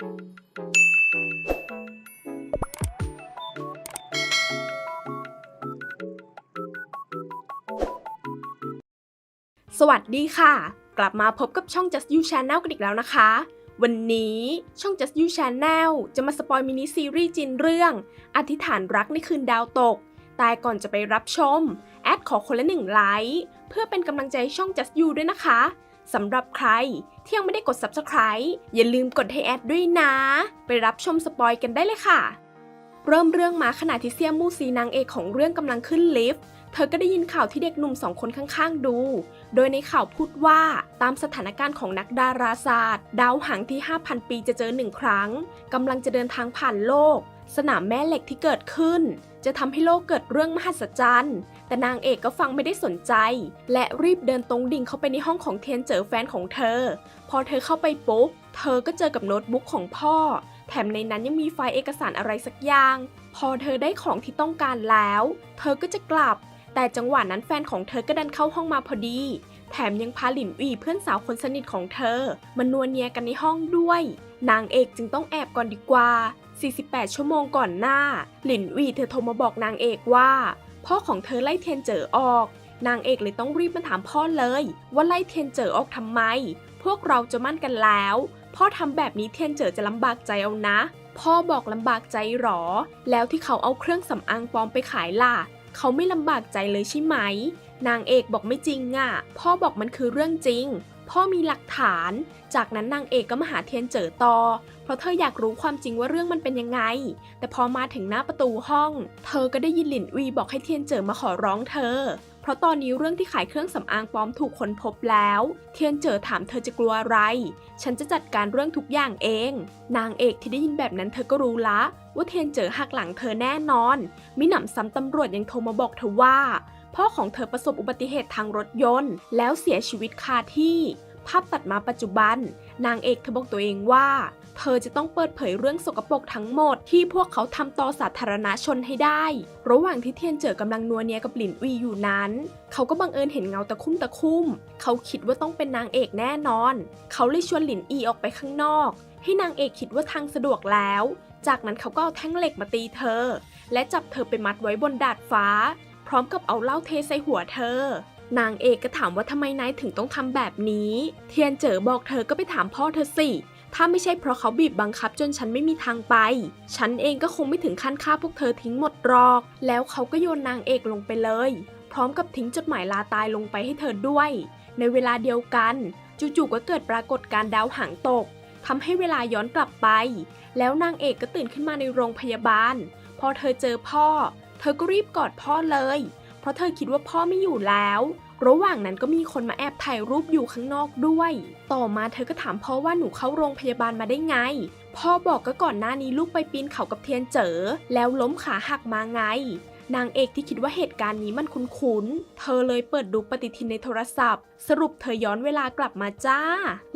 สวัสดีค่ะ กลับมาพบกับช่อง Just You Channel กันอีกแล้วนะคะ วันนี้ช่อง Just You Channel จะมาสปอยมินิซีรีส์จินเรื่อง อธิษฐานรักในคืนดาวตกแต่ก่อนจะไปรับชม แอดขอคนละหนึ่งไลค์ เพื่อเป็นกำลังใจช่อง Just You ด้วยนะคะ สำหรับใครที่ยังไม่ได้กด Subscribe อย่าลืมกดให้แอดด้วยนะ ไปรับชมสปอยกันได้เลยค่ะ เริ่มเรื่องมาขณะที่เซียมูซีนางเอกของเรื่องกำลังขึ้นลิฟต์ เธอก็ได้ยินข่าวที่เด็กหนุ่มสองคนข้างๆดู โดยในข่าวพูดว่าตามสถานการณ์ของนักดาราศาสตร์ ดาวหางที่ 5,000 ปีจะเจอหนึ่งครั้งกำลังจะเดินทางผ่านโลก สนามแม่เหล็กที่เกิดขึ้น จะทำให้โลกเกิดเรื่องมหัศจรรย์ แต่นางเอกก็ฟังไม่ได้สนใจ และรีบเดินตรงดิ่งเข้าไปในห้องของเทียนเจอแฟนของเธอ พอเธอเข้าไปปุ๊บ เธอก็เจอกับโน้ตบุ๊กของพ่อ แถมในนั้นยังมีไฟล์เอกสารอะไรสักอย่าง พอเธอได้ของที่ต้องการแล้ว เธอก็จะกลับ แต่จังหวะนั้นแฟนของเธอก็ดันเข้าห้องมาพอดี แถมยังพาหลินอีเพื่อนสาวคนสนิทของเธอมานวลเนียกันในห้องด้วย นางเอกจึงต้องแอบก่อนดีกว่า 48 ชั่วโมงก่อนหน้า หลินอีเธอโทรมาบอกนางเอกว่า พ่อของเธอไล่เทียนเจอออก นางเอกเลยต้องรีบมาถามพ่อเลย ว่าไล่เทียนเจอออกทำไม พวกเราจะมั่นกันแล้ว พ่อทำแบบนี้เทียนเจอจะลำบากใจเอานะ พ่อบอกลำบากใจหรอ แล้วที่เขาเอาเครื่องสำอางปลอมไปขายล่ะ เขาไม่ลำบากใจเลยใช่ไหม นางเอกบอกไม่จริงอะ พ่อบอกมันคือเรื่องจริง พ่อมีหลักฐาน จากนั้นนางเอกก็มาหาเทียนเจอต่อ เพราะเธออยากรู้ความจริงว่าเรื่องมันเป็นยังไง แต่พอมาถึงหน้าประตูห้อง เธอก็ได้ยินหลินวีบอกให้เทียนเจอมาขอร้องเธอ เพราะตอนนี้เรื่องที่ขายเครื่องสำอางปลอมถูกค้นพบแล้ว เทียนเจอถามเธอจะกลัวอะไร ฉันจะจัดการเรื่องทุกอย่างเอง นางเอกที่ได้ยินแบบนั้นเธอก็รู้ละ ว่าเทียนเจอหักหลังเธอแน่นอนมิหนำซ้ำตำรวจยังโทรมาบอกเธอว่า พ่อของเธอประสบอุบัติเหตุทางรถยนต์ แล้วเสียชีวิตคาที่ ภาพตัดมาปัจจุบัน นางเอกเธอบอกตัวเองว่า เธอจะต้องเปิดเผยเรื่องสกปรกทั้งหมดที่พวกเขาทำต่อสาธารณชนให้ได้ ระหว่างที่เทียนเจอกำลังนัวเนียกับหลินอุยอยู่นั้น เขาก็บังเอิญเห็นเงาตะคุ่มตะคุ่ม เขาคิดว่าต้องเป็นนางเอกแน่นอน เขาเลยชวนหลินอีออกไปข้างนอก ให้นางเอกคิดว่าทางสะดวกแล้ว จากนั้นเขาก็เอาแท่งเหล็กมาตีเธอ และจับเธอไปมัดไว้บนดาดฟ้า ร้อมกับเอาเหล้าเทใส่หัวเธอ นางเอกก็ถามว่าทำไมนายถึงต้องทำแบบนี้ เทียนเจ๋อบอกเธอก็ไปถามพ่อเธอสิ ถ้าไม่ใช่เพราะเขาบีบบังคับจนฉันไม่มีทางไป ฉันเองก็คงไม่ถึงขั้นฆ่าพวกเธอทิ้งหมดหรอก แล้วเขาก็โยนนางเอกลงไปเลย พร้อมกับทิ้งจดหมายลาตายลงไปให้เธอด้วย ในเวลาเดียวกัน จู่ๆก็เกิดปรากฏการณ์ดาวหางตกทำให้เวลาย้อนกลับไป แล้วนางเอกก็ตื่นขึ้นมาในโรงพยาบาล พอเธอเจอพ่อ เธอก็รีบกอดพ่อเลย เพราะเธอคิดว่าพ่อไม่อยู่แล้ว ระหว่างนั้นก็มีคนมาแอบถ่ายรูปอยู่ข้างนอกด้วย ต่อมาเธอก็ถามพ่อว่าหนูเข้าโรงพยาบาลมาได้ไง พ่อบอกก็ก่อนหน้านี้ลูกไปปีนเขากับเทียนเจอ แล้วล้มขาหักมาไงนางเอกที่คิดว่าเหตุการณ์นี้มันคุ้นๆ เธอเลยเปิดดูปฏิทินในโทรศัพท์ สรุปเธอย้อนเวลากลับมาจ้า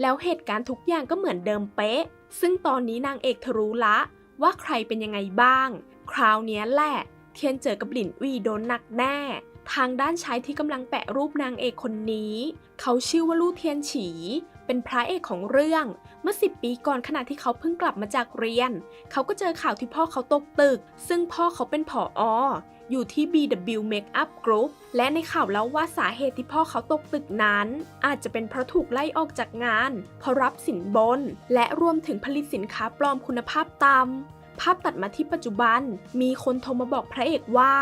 แล้วเหตุการณ์ทุกอย่างก็เหมือนเดิมเป๊ะ ซึ่งตอนนี้นางเอกเธอรู้ละ ว่าใครเป็นยังไงบ้าง คราวนี้แหละ เทียนเจอกับหลินอุยโดนหนักแน่ ทางด้านชายที่กำลังแปะรูปนางเอกคนนี้ เขาชื่อว่าลู่เทียนฉี เป็นพระเอกของเรื่องเมื่อ 10 ปีก่อนขณะที่เขาเพิ่งกลับมาจากเรียน เขาก็เจอข่าวที่พ่อเขาตกตึก ซึ่งพ่อเขาเป็นผอออยู่ที่ BW Makeup Group และในข่าวเล่าว่าสาเหตุที่พ่อเขาตกตึกนั้น อาจจะเป็นเพราะถูกไล่ออกจากงานเพราะรับสินบน และรวมถึงผลิตสินค้าปลอมคุณภาพต่ำ ภาพตัดมาที่ปัจจุบัน มีคนโทรมาบอกพระเอกว่า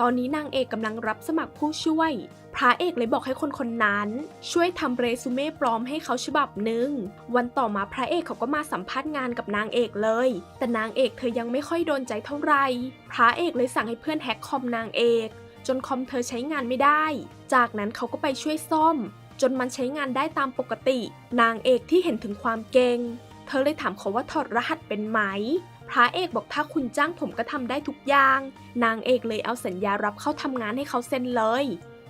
ตอนนี้นางเอกกำลังรับสมัครผู้ช่วย พระเอกเลยบอกให้คนคนนั้น ช่วยทำเรซูเม่ปลอมให้เขาฉบับหนึ่ง วันต่อมาพระเอกเขาก็มาสัมภาษณ์งานกับนางเอกเลย แต่นางเอกเธอยังไม่ค่อยโดนใจเท่าไหร่ พระเอกเลยสั่งให้เพื่อนแฮ็กคอมนางเอก จนคอมเธอใช้งานไม่ได้ จากนั้นเขาก็ไปช่วยซ่อม จนมันใช้งานได้ตามปกติ นางเอกที่เห็นถึงความเก่ง เธอเลยถามเขาว่าถอดรหัสเป็นไหม พระเอกบอกถ้าคุณจ้างผมก็ทำได้ทุกอย่าง นางเอกเลยเอาสัญญารับเข้าทำงานให้เขาเซ็นเลย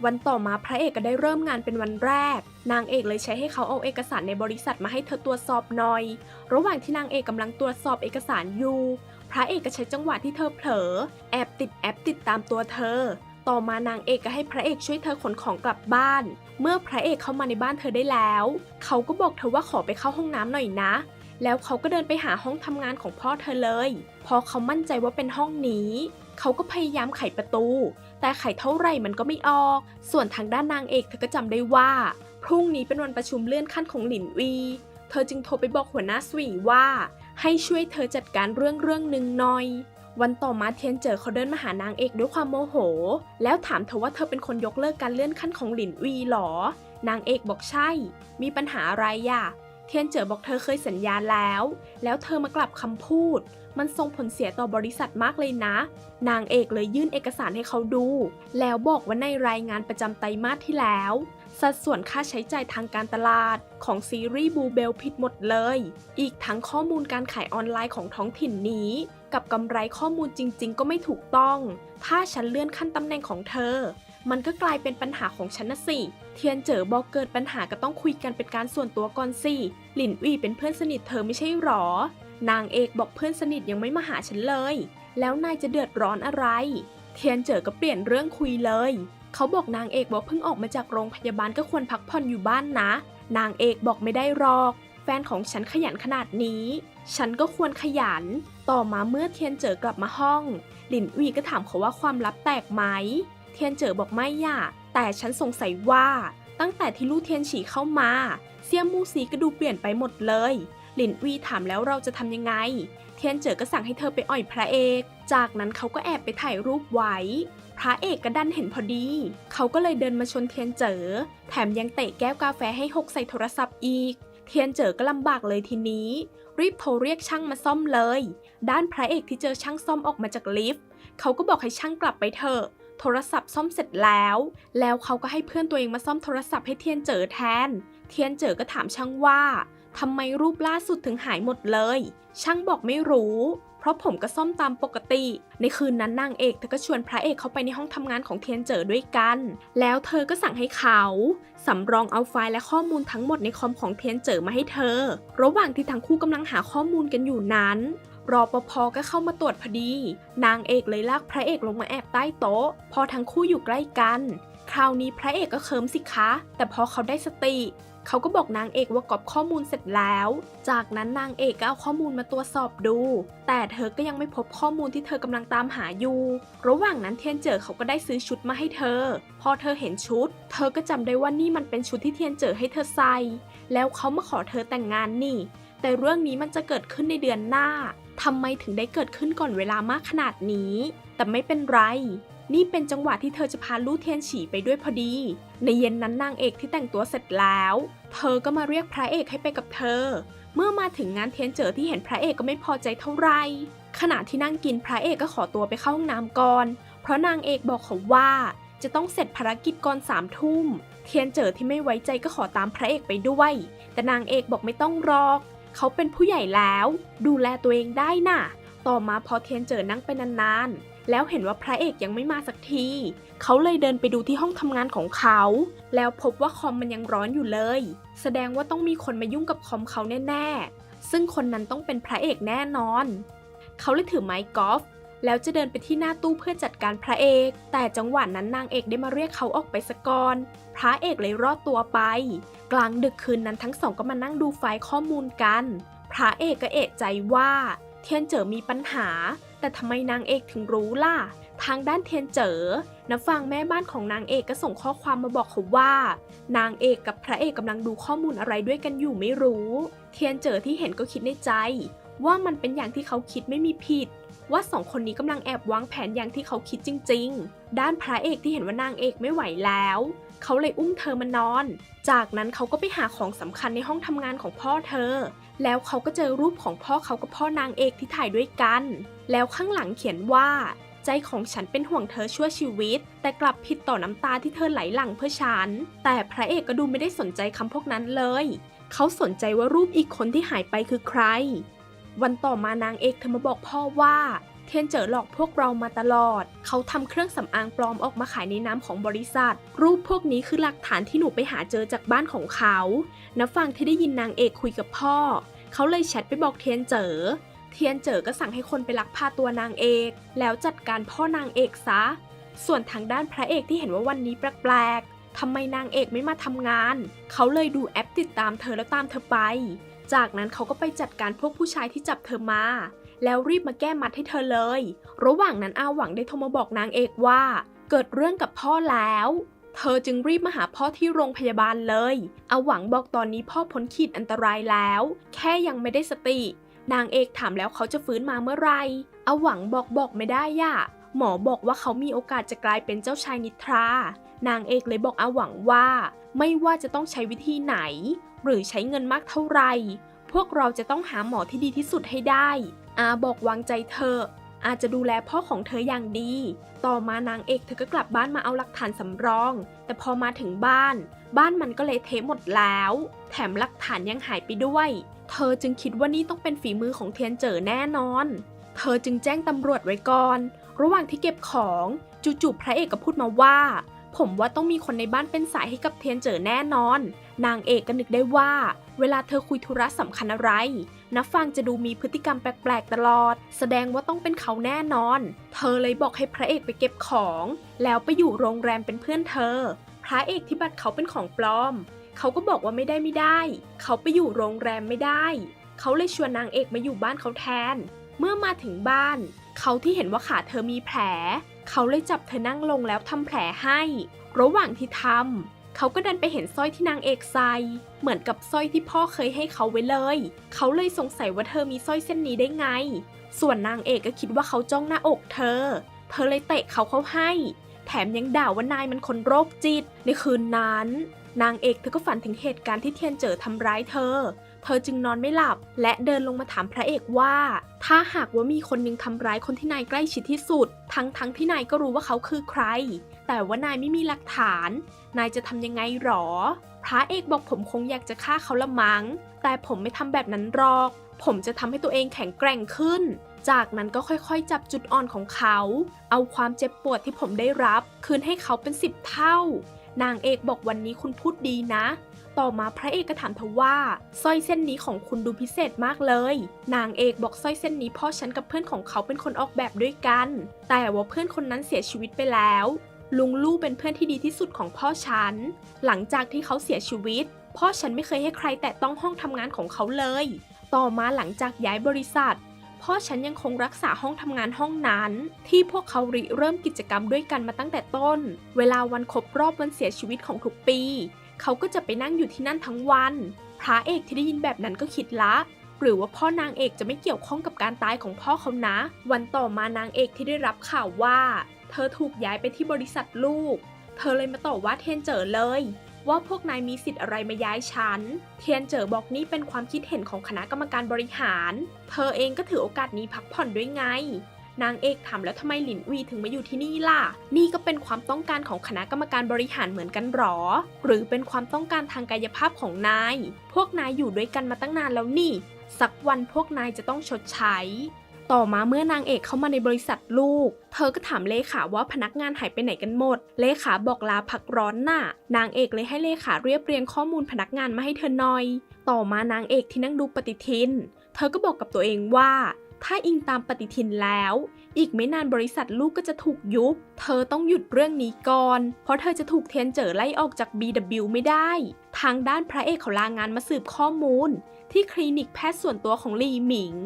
วันต่อมาพระเอกก็ได้เริ่มงานเป็นวันแรก นางเอกเลยใช้ให้เขาเอาเอกสารในบริษัทมาให้เธอตรวจสอบหน่อย ระหว่างที่นางเอกกำลังตรวจสอบเอกสารอยู่ พระเอกก็ใช้จังหวะที่เธอเผลอ แอบติดแอปติดตามตัวเธอ ต่อมานางเอกก็ให้พระเอกช่วยเธอขนของกลับบ้าน เมื่อพระเอกเข้ามาในบ้านเธอได้แล้ว เขาก็บอกเธอว่าขอไปเข้าห้องน้ำหน่อยนะ แล้วเขาก็เดินไปหาห้องทำงานของพ่อเธอเลย พอเขามั่นใจว่าเป็นห้องนี้ เขาก็พยายามไขประตู แต่ไขเท่าไหร่มันก็ไม่ออก ส่วนทางด้านนางเอกเธอก็จำได้ว่า พรุ่งนี้เป็นวันประชุมเลื่อนขั้นของหลินวี เธอจึงโทรไปบอกหัวหน้าสวีว่า ให้ช่วยเธอจัดการเรื่องเรื่องหนึ่งหน่อยวันต่อมาเทียนเจอเขาเดินมาหานางเอกด้วยความโมโห แล้วถามเธอว่าเธอเป็นคนยกเลิกการเลื่อนขั้นของหลินวีหรอ นางเอกบอกใช่ มีปัญหาอะไรย่ะ เทียนเจ๋อบอกเธอเคยสัญญาแล้ว แล้วเธอมากลับคำพูด มันส่งผลเสียต่อบริษัทมากเลยนะ นางเอกเลยยื่นเอกสารให้เขาดู แล้วบอกว่าในรายงานประจำไตรมาสที่แล้ว สัดส่วนค่าใช้จ่ายทางการตลาดของซีรีส์บูเบลผิดหมดเลย อีกทั้งข้อมูลการขายออนไลน์ของท้องถิ่นนี้ กับกำไรข้อมูลจริง ๆ ก็ไม่ถูกต้อง ถ้าฉันเลื่อนขั้นตำแหน่งของเธอ มันก็กลายเป็นปัญหาของฉันนะสิ เทียนเจอบอกเกิดปัญหาก็ต้องคุยกันเป็นการส่วนตัวก่อนสิ หลินวีเป็นเพื่อนสนิทเธอไม่ใช่หรอ นางเอกบอกเพื่อนสนิทยังไม่มาหาฉันเลย แล้วนายจะเดือดร้อนอะไร เทียนเจอก็เปลี่ยนเรื่องคุยเลย เขาบอกนางเอกบอกเพิ่งออกมาจากโรงพยาบาลก็ควรพักผ่อนอยู่บ้านนะ นางเอกบอกไม่ได้หรอก แฟนของฉันขยันขนาดนี้ ฉันก็ควรขยัน ต่อมาเมื่อเทียนเจอกลับมาห้อง หลินวีก็ถามเขาว่าความลับแตกไหม เทียนเจอบอกไม่ย่ะ แต่ฉันสงสัยว่าตั้งแต่ที่ลู่เทียนฉีเข้ามาเสี่ยมูซีก็ดูเปลี่ยนไปหมดเลย หลินวีถามแล้วเราจะทำยังไง เทียนเจอก็สั่งให้เธอไปอ่อยพระเอก จากนั้นเขาก็แอบไปถ่ายรูปไว้ พระเอกก็ดันเห็นพอดี เขาก็เลยเดินมาชนเทียนเจอ แถมยังเตะแก้วกาแฟให้หกใส่โทรศัพท์อีก เทียนเจอก็ลำบากเลยทีนี้ รีบโทรเรียกช่างมาซ่อมเลย ด้านพระเอกที่เจอช่างซ่อมออกมาจากลิฟต์ เขาก็บอกให้ช่างกลับไปเถอะ โทรศัพท์ซ่อมเสร็จแล้ว แล้วเขาก็ให้เพื่อนตัวเองมาซ่อมโทรศัพท์ให้เทียนเจอแทน เทียนเจอก็ถามช่างว่าทำไมรูปล่าสุดถึงหายหมดเลย ช่างบอกไม่รู้ เพราะผมก็ซ่อมตามปกติ ในคืนนั้นนางเอกเธอก็ชวนพระเอกเข้าไปในห้องทำงานของเทียนเจอด้วยกัน แล้วเธอก็สั่งให้เขาสำรองเอาไฟล์และข้อมูลทั้งหมดในคอมของเทียนเจอมาให้เธอ ระหว่างที่ทั้งคู่กำลังหาข้อมูลกันอยู่นั้น รอปภก็เข้ามาตรวจพอดี นางเอกเลยลากพระเอกลงมาแอบใต้โต๊ะ พอทั้งคู่อยู่ใกล้กัน คราวนี้พระเอกก็เคิมสิคะ แต่พอเขาได้สติ เขาก็บอกนางเอกว่ากรอบข้อมูลเสร็จแล้ว จากนั้นนางเอกก็เอาข้อมูลมาตรวจสอบดู แต่เธอก็ยังไม่พบข้อมูลที่เธอกำลังตามหาอยู่ ระหว่างนั้นเทียนเจอเขาก็ได้ซื้อชุดมาให้เธอ พอเธอเห็นชุด เธอก็จำได้ว่านี่มันเป็นชุดที่เทียนเจอให้เธอใส่ แล้วเขามาขอเธอแต่งงานนี่ แต่เรื่องนี้มันจะเกิดขึ้นในเดือนหน้า ทำไมถึงได้เกิดขึ้นก่อนเวลามากขนาดนี้ แต่ไม่เป็นไร นี่เป็นจังหวะที่เธอจะพาลู่เทียนฉีไปด้วยพอดี ในเย็นนั้นนางเอกที่แต่งตัวเสร็จแล้ว เธอก็มาเรียกพระเอกให้ไปกับเธอ เมื่อมาถึงงานเทียนเจอที่เห็นพระเอกก็ไม่พอใจเท่าไหร่ขณะที่นั่งกินพระเอกก็ขอตัวไปเข้าห้องน้ำก่อน เพราะนางเอกบอกเขาว่าจะต้องเสร็จภารกิจก่อนสามทุ่ม เทียนเจอที่ไม่ไว้ใจก็ขอตามพระเอกไปด้วย แต่นางเอกบอกไม่ต้องรอก เขาเป็นผู้ใหญ่แล้ว ดูแลตัวเองได้น่ะ ต่อมาพอเทียนเจอนั่งไปนานๆ แล้วเห็นว่าพระเอกยังไม่มาสักที เขาเลยเดินไปดูที่ห้องทำงานของเขา แล้วพบว่าคอมมันยังร้อนอยู่เลย แสดงว่าต้องมีคนมายุ่งกับคอมเขาแน่ๆ ซึ่งคนนั้นต้องเป็นพระเอกแน่นอน เขาเลยถือไม้กอล์ฟ แล้วจะเดินไปที่หน้าตู้เพื่อจัดการพระเอก แต่จังหวะนั้นนางเอกได้มาเรียกเขาออกไปสะก่อน พระเอกเลยรอดตัวไป กลางดึกคืนนั้นทั้งสองก็มานั่งดูไฟล์ข้อมูลกัน พระเอกก็เอะใจว่า เทียนเจ๋อมีปัญหา แต่ทำไมนางเอกถึงรู้ล่ะ ทางด้านเทียนเจ๋อนะฟังแม่บ้านของนางเอกก็ส่งข้อความมาบอกเขาว่า นางเอกกับพระเอกกำลังดูข้อมูลอะไรด้วยกันอยู่ไม่รู้ เทียนเจ๋อที่เห็นก็คิดในใจ ว่ามันเป็นอย่างที่เขาคิดไม่มีผิด ว่าสองคนนี้กำลังแอบวางแผนอย่างที่เขาคิดจริง ๆ ด้านพระเอกที่เห็นว่านางเอกไม่ไหวแล้ว เขาเลยอุ้มเธอมานอน จากนั้นเขาก็ไปหาของสำคัญในห้องทำงานของพ่อเธอ แล้วเขาก็เจอรูปของพ่อเขากับพ่อนางเอกที่ถ่ายด้วยกัน แล้วข้างหลังเขียนว่า ใจของฉันเป็นห่วงเธอชั่วชีวิต แต่กลับผิดต่อน้ำตาที่เธอไหลหลั่งเพื่อฉัน แต่พระเอกก็ดูไม่ได้สนใจคำพวกนั้นเลย เขาสนใจว่ารูปอีกคนที่หายไปคือใคร วันต่อมานางเอกเธอมาบอกพ่อว่า เทียนเจอหลอกพวกเรามาตลอด เขาทำเครื่องสำอางปลอมออกมาขายในน้ำของบริษัท รูปพวกนี้คือหลักฐานที่หนูไปหาเจอจากบ้านของเขานับฟังที่ได้ยินนางเอกคุยกับพ่อ เขาเลยแชทไปบอกเทียนเจอเทียนเจอก็สั่งให้คนไปลักพาตัวนางเอก แล้วจัดการพ่อนางเอกซะ ส่วนทางด้านพระเอกที่เห็นว่าวันนี้แปลกๆทำไมนางเอกไม่มาทำงาน เขาเลยดูแอปติดตามเธอแล้วตามเธอไป จากนั้นเขาก็ไปจัดการพวกผู้ชายที่จับเธอมา แล้วรีบมาแก้มัดให้เธอเลย ระหว่างนั้นอาหวังได้โทรมาบอกนางเอกว่า เกิดเรื่องกับพ่อแล้ว เธอจึงรีบมาหาพ่อที่โรงพยาบาลเลยอาหวังบอกตอนนี้พ่อพ้นขีดอันตรายแล้ว แค่ยังไม่ได้สติ นางเอกถามแล้วเขาจะฟื้นมาเมื่อไหรอาหวังบอกบอกไม่ได้ย่ะหมอบอกว่าเขามีโอกาสจะกลายเป็นเจ้าชายนิทรา นางเอกเลยบอกอาหวังว่า ไม่ว่าจะต้องใช้วิธีไหน หรือใช้เงินมากเท่าไหร่ พวกเราจะต้องหาหมอที่ดีที่สุดให้ได้ อาบอกวางใจเธอ อาจจะดูแลพ่อของเธออย่างดี ต่อมานางเอกเธอก็กลับบ้านมาเอาหลักฐานสำรอง แต่พอมาถึงบ้าน บ้านมันก็เละเทหมดแล้ว แถมหลักฐานยังหายไปด้วย เธอจึงคิดว่านี่ต้องเป็นฝีมือของเทียนเจอแน่นอน เธอจึงแจ้งตำรวจไว้ก่อน ระหว่างที่เก็บของจู่ๆพระเอกก็พูดมาว่าผมว่าต้องมีคนในบ้านเป็นสายให้กับเทียนเจอแน่นอน นางเอกก็นึกได้ว่า เวลาเธอคุยธุระสำคัญอะไรนับฟังจะดูมีพฤติกรรมแปลกๆตลอด แสดงว่าต้องเป็นเขาแน่นอน เธอเลยบอกให้พระเอกไปเก็บของ แล้วไปอยู่โรงแรมเป็นเพื่อนเธอ พระเอกที่บัตรเขาเป็นของปลอม เขาก็บอกว่าไม่ได้ไม่ได้ เขาไปอยู่โรงแรมไม่ได้ เขาเลยชวนนางเอกมาอยู่บ้านเขาแทน เมื่อมาถึงบ้าน เขาที่เห็นว่าขาเธอมีแผล เขาเลยจับเธอนั่งลงแล้วทำแผลให้ ระหว่างที่ทำ เขาก็ดันไปเห็นสร้อยที่นางเอกใส่ เหมือนกับสร้อยที่พ่อเคยให้เขาไว้เลย เขาเลยสงสัยว่าเธอมีสร้อยเส้นนี้ได้ไง ส่วนนางเอกก็คิดว่าเขาจ้องหน้าอกเธอ เธอเลยเตะเขาเข้าให้ แถมยังด่าว่านายมันคนโรคจิต ในคืนนั้น นางเอกเธอก็ฝันถึงเหตุการณ์ที่เทียนเจอทำร้ายเธอ เธอจึงนอนไม่หลับ และเดินลงมาถามพระเอกว่า ถ้าหากว่ามีคนหนึงทำร้ายคนที่นายใกล้ชิดที่สุด ทั้งทั้งที่นายก็รู้ว่าเขาคือใคร แต่ว่านายไม่มีหลักฐาน นายจะทำยังไงหรอ พระเอกบอกผมคงอยากจะฆ่าเขาละมัง้ง แต่ผมไม่ทำแบบนั้นหรอก ผมจะทำให้ตัวเองแข็งแกร่งขึ้น จากนั้นก็ค่อยๆ จับจุดอ่อนของเขา เอาความเจ็บปวดที่ผมได้รับ คืนให้เขาเป็นสิบเท่า นางเอกบอกวันนี้คุณพูดดีนะต่อมาพระเอกก็ถามเธอว่าสร้อยเส้นนี้ของคุณดูพิเศษมากเลย นางเอกบอกสร้อยเส้นนี้พ่อฉันกับเพื่อนของเขาเป็นคนออกแบบด้วยกัน แต่ว่าเพื่อนคนนั้นเสียชีวิตไปแล้ว ลุงลู่เป็นเพื่อนที่ดีที่สุดของพ่อฉัน หลังจากที่เขาเสียชีวิต พ่อฉันไม่เคยให้ใครแตะต้องห้องทำงานของเขาเลย ต่อมาหลังจากย้ายบริษัท พ่อฉันยังคงรักษาห้องทำงานห้องนั้น ที่พวกเขาริเริ่มกิจกรรมด้วยกันมาตั้งแต่ต้น เวลาวันครบรอบวันเสียชีวิตของทุกปี เขาก็จะไปนั่งอยู่ที่นั่นทั้งวัน พระเอกที่ได้ยินแบบนั้นก็คิดละหรือว่าพ่อนางเอกจะไม่เกี่ยวข้องกับการตายของพ่อเขานะ วันต่อมานางเอกที่ได้รับข่าวว่า เธอถูกย้ายไปที่บริษัทลูก เธอเลยมาต่อว่าเทียนเจ๋อเลย ว่าพวกนายมีสิทธิ์อะไรมาย้ายฉัน เทียนเจ๋อบอกนี่เป็นความคิดเห็นของคณะกรรมการบริหาร เธอเองก็ถือโอกาสนี้พักผ่อนด้วยไง นางเอกถามแล้วทำไมหลินวีถึงมาอยู่ที่นี่ล่ะ นี่ก็เป็นความต้องการของคณะกรรมการบริหารเหมือนกันหรอ หรือเป็นความต้องการทางกายภาพของนาย พวกนายอยู่ด้วยกันมาตั้งนานแล้วนี่ สักวันพวกนายจะต้องชดใช้ ต่อมาเมื่อนางเอกเข้ามาในบริษัทลูก เธอก็ถามเลขาว่าพนักงานหายไปไหนกันหมด เลขาบอกลาพักร้อนน่ะ นางเอกเลยให้เลขาเรียบเรียงข้อมูลพนักงานมาให้เธอหน่อย ต่อมานางเอกที่นั่งดูปฏิทิน เธอก็บอกกับตัวเองว่า ถ้าอิงตามปฏิทินแล้ว อีกไม่นานบริษัทลูกก็จะถูกยุบ เธอต้องหยุดเรื่องนี้ก่อน เพราะเธอจะถูกเทียนเจอไล่ออกจาก BW ไม่ได้ ทางด้านพระเอกเขาลางานมาสืบข้อมูลที่คลินิกแพทย์ส่วนตัวของลีหมิง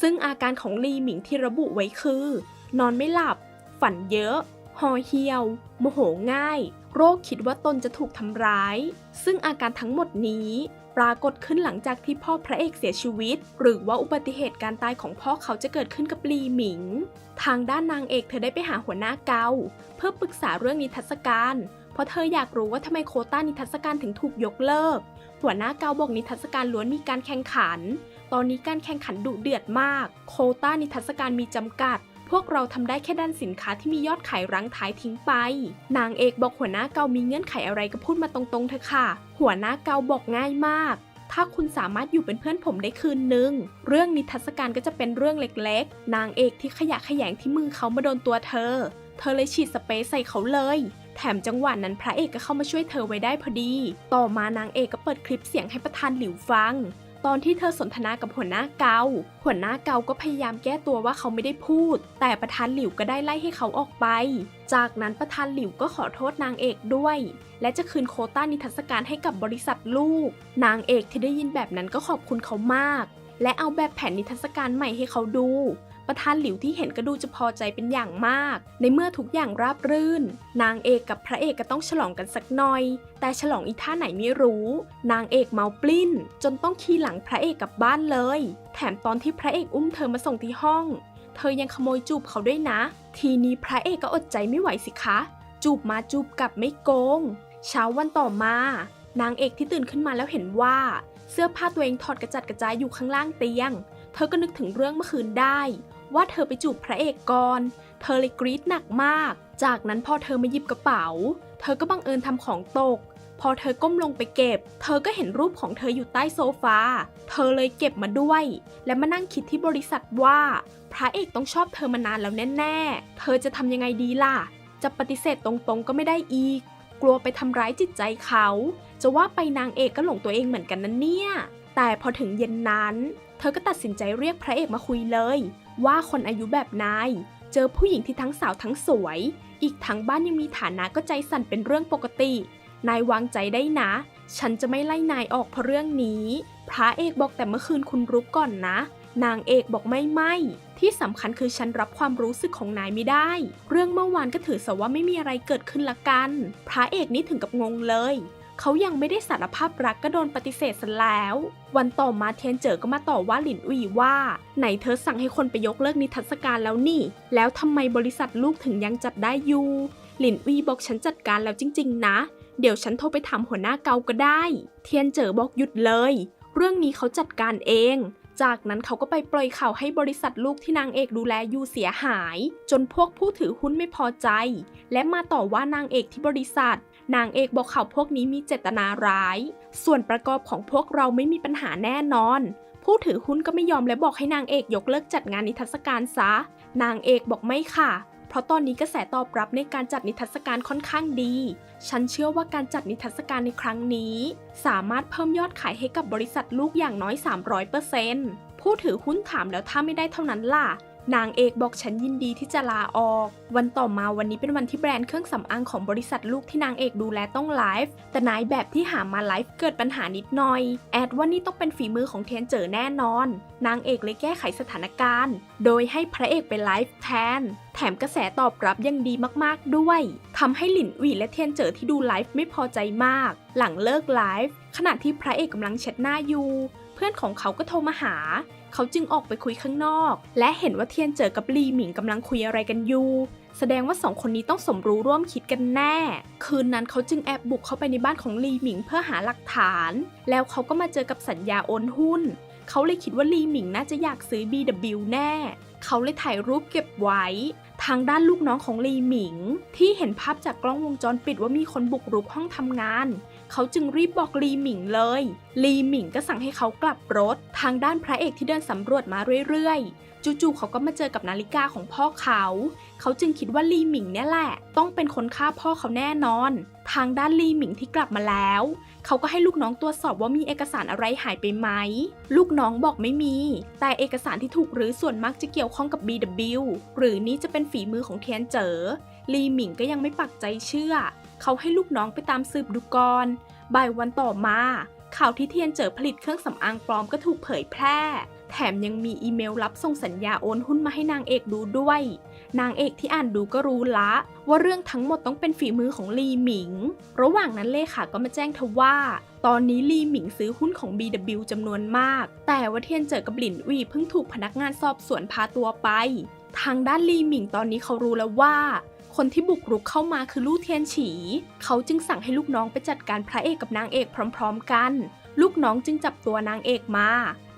ซึ่งอาการของลีหมิงที่ระบุไว้คือ นอนไม่หลับ ฝันเยอะหอเหี่ยว โมโหง่าย โรคคิดว่าตนจะถูกทำร้าย ซึ่งอาการทั้งหมดนี้ปรากฏขึ้นหลังจากที่พ่อพระเอกเสียชีวิต หรือว่าอุบัติเหตุการตายของพ่อเขาจะเกิดขึ้นกับลีหมิง ทางด้านนางเอกเธอได้ไปหาหัวหน้าเกาเพื่อปรึกษาเรื่องนิทรรศการ เพราะเธออยากรู้ว่าทำไมโคต้านิทรรศการถึงถูกยกเลิก หัวหน้าเกาบอกนิทรรศการล้วนมีการแข่งขัน ตอนนี้การแข่งขันดุเดือดมาก โคต้านิทรรศการมีจำกัด พวกเราทำได้แค่ด้านสินค้าที่มียอดขายรั้งท้ายทิ้งไป นางเอกบอกหัวหน้าเกามีเงื่อนไขอะไรก็พูดมาตรงๆเถอะค่ะ หัวหน้าเกาบอกง่ายมาก ถ้าคุณสามารถอยู่เป็นเพื่อนผมได้คืนนึง เรื่องนิทรรศการก็จะเป็นเรื่องเล็กๆ นางเอกที่ขยะแขยงที่มือเขามาโดนตัวเธอ เธอเลยฉีดสเปรย์ใส่เขาเลยแถมจังหวะนั้นพระเอกก็เข้ามาช่วยเธอไว้ได้พอดี ต่อมานางเอกก็เปิดคลิปเสียงให้ประธานหลิวฟัง ตอนที่เธอสนทนากับหัวหน้าเกา หัวหน้าเกาก็พยายามแก้ตัวว่าเขาไม่ได้พูด แต่ประธานหลิวก็ได้ไล่ให้เขาออกไป จากนั้นประธานหลิวก็ขอโทษนางเอกด้วย และจะคืนโคต้านิทรรศการให้กับบริษัทลูก นางเอกที่ได้ยินแบบนั้นก็ขอบคุณเขามาก และเอาแบบแผนนิทรรศการใหม่ให้เขาดู ประธานหลิวที่เห็นก็ดูจะพอใจเป็นอย่างมาก ในเมื่อทุกอย่างราบรื่น นางเอกกับพระเอกก็ต้องฉลองกันสักหน่อย แต่ฉลองอีท่าไหนไม่รู้ นางเอกเมาปลิ้น จนต้องขี่หลังพระเอกกลับบ้านเลย แถมตอนที่พระเอกอุ้มเธอมาส่งที่ห้อง เธอยังขโมยจูบเขาด้วยนะ ทีนี้พระเอกก็อดใจไม่ไหวสิคะ จูบมาจูบกลับไม่โกง เช้าวันต่อมา นางเอกที่ตื่นขึ้นมาแล้วเห็นว่า เสื้อผ้าตัวเองถอดกระจัดกระจายอยู่ข้างล่างเตียง เธอก็นึกถึงเรื่องเมื่อคืนได้ ว่าเธอไปจูบพระเอกก่อน เธอเลยกรี๊ดหนักมาก จากนั้นพอเธอมาหยิบกระเป๋า เธอก็บังเอิญทำของตก พอเธอก้มลงไปเก็บ เธอก็เห็นรูปของเธออยู่ใต้โซฟา เธอเลยเก็บมาด้วย และมานั่งคิดที่บริษัทว่า พระเอกต้องชอบเธอมานานแล้วแน่ๆ เธอจะทำยังไงดีล่ะ จะปฏิเสธตรงๆก็ไม่ได้อีก กลัวไปทำร้ายจิตใจเขา จะว่าไปนางเอกก็หลงตัวเองเหมือนกันนะเนี่ย แต่พอถึงเย็นนั้น เธอก็ตัดสินใจเรียกพระเอกมาคุยเลย ว่าคนอายุแบบนาย เจอผู้หญิงที่ทั้งสาวทั้งสวย อีกทั้งบ้านยังมีฐานะก็ใจสั่นเป็นเรื่องปกติ นายวางใจได้นะ ฉันจะไม่ไล่นายออกเพราะเรื่องนี้ พระเอกบอกแต่เมื่อคืนคุณรู้ก่อนนะ นางเอกบอกไม่ไม่ที่สำคัญคือฉันรับความรู้สึกของนายไม่ได้ เรื่องเมื่อวานก็ถือซะว่าไม่มีอะไรเกิดขึ้นละกัน พระเอกนี่ถึงกับงงเลย เขายังไม่ได้สารภาพรักก็โดนปฏิเสธซะแล้ว วันต่อมาเทียนเจ๋อก็มาต่อว่าหลินอุ๋ยว่า ไหนเธอสั่งให้คนไปยกเลิกนิทรรศการแล้วนี่ แล้วทำไมบริษัทลูกถึงยังจัดได้อยู่ หลินอุ๋ยบอกฉันจัดการแล้วจริง ๆ นะ เดี๋ยวฉันโทรไปถามหัวหน้าเกาก็ได้ เทียนเจ๋อบอกหยุดเลย เรื่องนี้เขาจัดการเองจากนั้นเขาก็ไปปล่อยข่าวให้บริษัทลูกที่นางเอกดูแลอยู่เสียหาย จนพวกผู้ถือหุ้นไม่พอใจ และมาต่อว่านางเอกที่บริษัท นางเอกบอกเขาพวกนี้มีเจตนาร้าย ส่วนประกอบของพวกเราไม่มีปัญหาแน่นอน ผู้ถือหุ้นก็ไม่ยอมและบอกให้นางเอกยกเลิกจัดงานนิทรรศการซะ นางเอกบอกไม่ค่ะ เพราะตอนนี้กระแสตอบรับในการจัดนิทรรศการค่อนข้างดี ฉันเชื่อว่าการจัดนิทรรศการในครั้งนี้ สามารถเพิ่มยอดขายให้กับบริษัทลูกอย่างน้อย 300%ผู้ถือหุ้นถามแล้วถ้าไม่ได้เท่านั้นล่ะ นางเอกบอกฉันยินดีที่จะลาออก วันต่อมาวันนี้เป็นวันที่แบรนด์เครื่องสำอางของบริษัทลูกที่นางเอกดูแลต้องไลฟ์แต่นายแบบที่หามาไลฟ์เกิดปัญหานิดหน่อย แอดว่านี่ต้องเป็นฝีมือของเทียนเจอแน่นอน นางเอกเลยแก้ไขสถานการณ์ โดยให้พระเอกไปไลฟ์แทน แถมกระแสตอบรับยังดีมากๆด้วยทำให้หลินหวีและเทียนเจอที่ดูไลฟ์ไม่พอใจมาก หลังเลิกไลฟ์ขณะที่พระเอกกำลังแชทหน้าอยู่ พื่อนของเขาก็โทรมาหา เขาจึงออกไปคุยข้างนอก และเห็นว่าเทียนเจอกับลีหมิงกำลังคุยอะไรกันอยู่ แสดงว่าสองคนนี้ต้องสมรู้ร่วมคิดกันแน่ คืนนั้นเขาจึงแอบบุกเข้าไปในบ้านของลีหมิงเพื่อหาหลักฐาน แล้วเขาก็มาเจอกับสัญญาโอนหุ้น เขาเลยคิดว่าลีหมิงน่าจะอยากซื้อ BW แน่ เขาเลยถ่ายรูปเก็บไว้ ทางด้านลูกน้องของลีหมิง ที่เห็นภาพจากกล้องวงจรปิดว่ามีคนบุกรุกห้องทำงาน เขาจึงรีบบอกลีหมิงเลย ลีหมิงก็สั่งให้เขากลับรถ ทางด้านพระเอกที่เดินสำรวจมาเรื่อยๆ จู่ๆเขาก็มาเจอกับนาฬิกาของพ่อเขา เขาจึงคิดว่าลีหมิงเนี่ยแหละ ต้องเป็นคนฆ่าพ่อเขาแน่นอน ทางด้านลีหมิงที่กลับมาแล้ว เขาก็ให้ลูกน้องตรวจสอบว่ามีเอกสารอะไรหายไปไหม ลูกน้องบอกไม่มี แต่เอกสารที่ถูกรื้อส่วนมากจะเกี่ยวข้องกับ BW หรือนี่จะเป็นฝีมือของเทียนเจอลีหมิงก็ยังไม่ปักใจเชื่อ เขาให้ลูกน้องไปตามสืบดูก่อนบ่ายวันต่อมาข่าวที่เทียนเจอผลิตเครื่องสำอางปลอมก็ถูกเผยแพร่ แถมยังมีอีเมลรับส่งสัญญาโอนหุ้นมาให้นางเอกดูด้วย นางเอกที่อ่านดูก็รู้ละ ว่าเรื่องทั้งหมดต้องเป็นฝีมือของลีหมิง ระหว่างนั้นเลขาก็มาแจ้งเธอว่า ตอนนี้ลีหมิงซื้อหุ้นของ BW จำนวนมาก แต่ว่าเทียนเจอกับหลินวีเพิ่งถูกพนักงานสอบสวนพาตัวไป ทางด้านลีหมิงตอนนี้เขารู้แล้วว่า คนที่บุกรุกเข้ามาคือลู่เทียนฉี เขาจึงสั่งให้ลูกน้องไปจัดการพระเอกกับนางเอกพร้อม ๆ กัน ลูกน้องจึงจับตัวนางเอกมา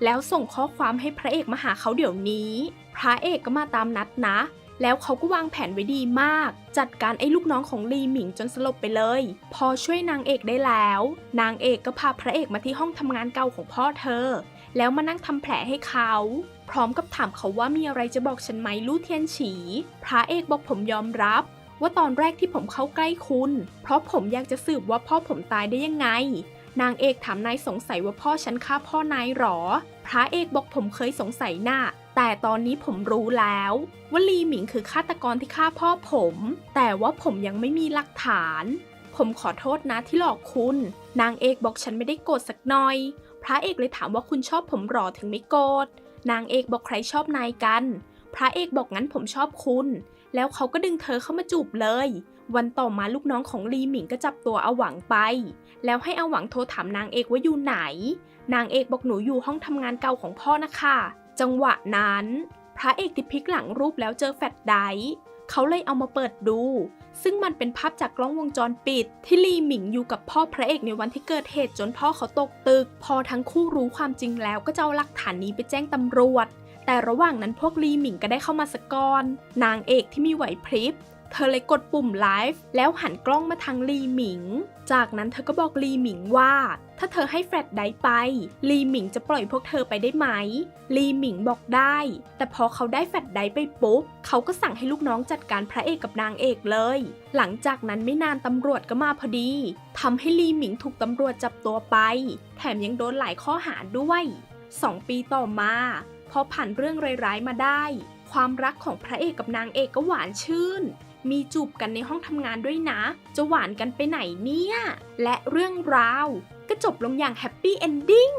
แล้วส่งข้อความให้พระเอกมาหาเขาเดี๋ยวนี้ พระเอกก็มาตามนัดนะ แล้วเขาก็วางแผนไว้ดีมาก จัดการไอ้ลูกน้องของลีหมิงจนสลบไปเลย พอช่วยนางเอกได้แล้ว นางเอกก็พาพระเอกมาที่ห้องทำงานเก่าของพ่อเธอ แล้วมานั่งทำแผลให้เขา พร้อมกับถามเขาว่ามีอะไรจะบอกฉันไหมลู่เทียนฉี พระเอกบอกผมยอมรับ ว่าตอนแรกที่ผมเข้าใกล้คุณ เพราะผมอยากจะสืบว่าพ่อผมตายได้ยังไง นางเอกถามนายสงสัยว่าพ่อฉันฆ่าพ่อนายหรอ พระเอกบอกผมเคยสงสัยน่ะแต่ตอนนี้ผมรู้แล้วว่าลีหมิงคือฆาตกรที่ฆ่าพ่อผม แต่ว่าผมยังไม่มีหลักฐาน ผมขอโทษนะที่หลอกคุณ นางเอกบอกฉันไม่ได้โกรธสักหน่อย พระเอกเลยถามว่าคุณชอบผมหรอถึงไม่โกรธ นางเอกบอกใครชอบนายกัน พระเอกบอกงั้นผมชอบคุณ แล้วเขาก็ดึงเธอเข้ามาจูบเลย วันต่อมาลูกน้องของลีหมิงก็จับตัวอาหวังไป แล้วให้อาหวังโทรถามนางเอกว่าอยู่ไหน นางเอกบอกหนูอยู่ห้องทำงานเก่าของพ่อนะคะ จังหวะนั้น พระเอกติดพลิกหลังรูปแล้วเจอแฟลชไดร์เขาเลยเอามาเปิดดู ซึ่งมันเป็นภาพจากกล้องวงจรปิด ที่ลีหมิงอยู่กับพ่อพระเอกในวันที่เกิดเหตุจนพ่อเขาตกตึก พอทั้งคู่รู้ความจริงแล้วก็จะเอาหลักฐานนี้ไปแจ้งตำรวจ แต่ระหว่างนั้นพวกลีหมิงก็ได้เข้ามาสกอน นางเอกที่มีไหวพริบ เธอเลยกดปุ่มไลฟ์แล้วหันกล้องมาทางลีหมิง จากนั้นเธอก็บอกลีหมิงว่า ถ้าเธอให้แฟลชไดไป ลีหมิงจะปล่อยพวกเธอไปได้ไหม ลีหมิงบอกได้ แต่พอเขาได้แฟลชไดไปปุ๊บ เขาก็สั่งให้ลูกน้องจัดการพระเอกกับนางเอกเลย หลังจากนั้นไม่นานตำรวจก็มาพอดีทำให้ลีหมิงถูกตำรวจจับตัวไป แถมยังโดนหลายข้อหาด้วยสองปีต่อมาพอผ่านเรื่องร้ายๆมาได้ ความรักของพระเอกกับนางเอกก็หวานชื่น มีจูบกันในห้องทำงานด้วยนะ จะหวานกันไปไหนเนี่ย และเรื่องราวก็จบลงอย่างแฮปปี้เอนดิ้ง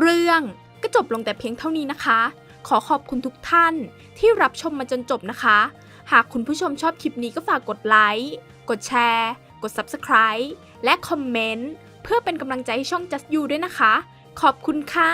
เรื่องก็จบลงแต่เพียงเท่านี้นะคะ ขอขอบคุณทุกท่านที่รับชมมาจนจบนะคะ หากคุณผู้ชมชอบคลิปนี้ก็ฝากกดไลค์ กดแชร์ กด Subscribe และคอมเมนต์เพื่อเป็นกำลังใจให้ช่อง Just You ด้วยนะคะ ขอบคุณค่ะ